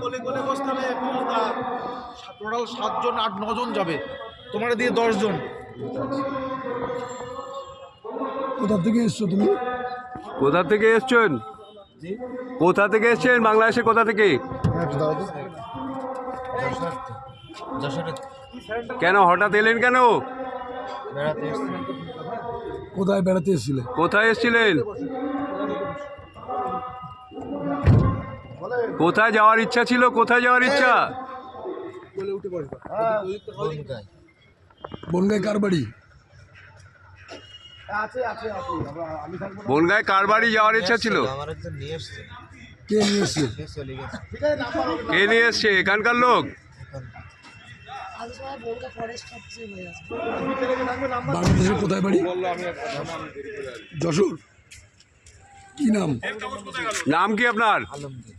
কোলে কোলে বসতে টোটাল সাতজন আট নজন যাবে। তোমার দিয়ে দশজন। কোথা থেকে এসছো তুমি? কোথা থেকে এসছেন? কোথা থেকে এসছেন? বাংলাদেশে কোথা থেকে? কেন হঠাৎ এলেন কেন? কোথায় বেড়াতে এসেছিলে? কোথায় এসছিলেন? কোথায় যাওয়ার ইচ্ছা ছিল? কোথায় যাওয়ার ইচ্ছা? বনগায় কার বাড়ি বনগায় কার বাড়ি যাওয়ার ইচ্ছা ছিল? কে নিয়ে এসছে? কে নিয়ে এসছে? এখানকার লোক? বাংলাদেশের কোথায় বাড়ি? যশোর? কি নাম? নাম কি আপনার? আলমগীর।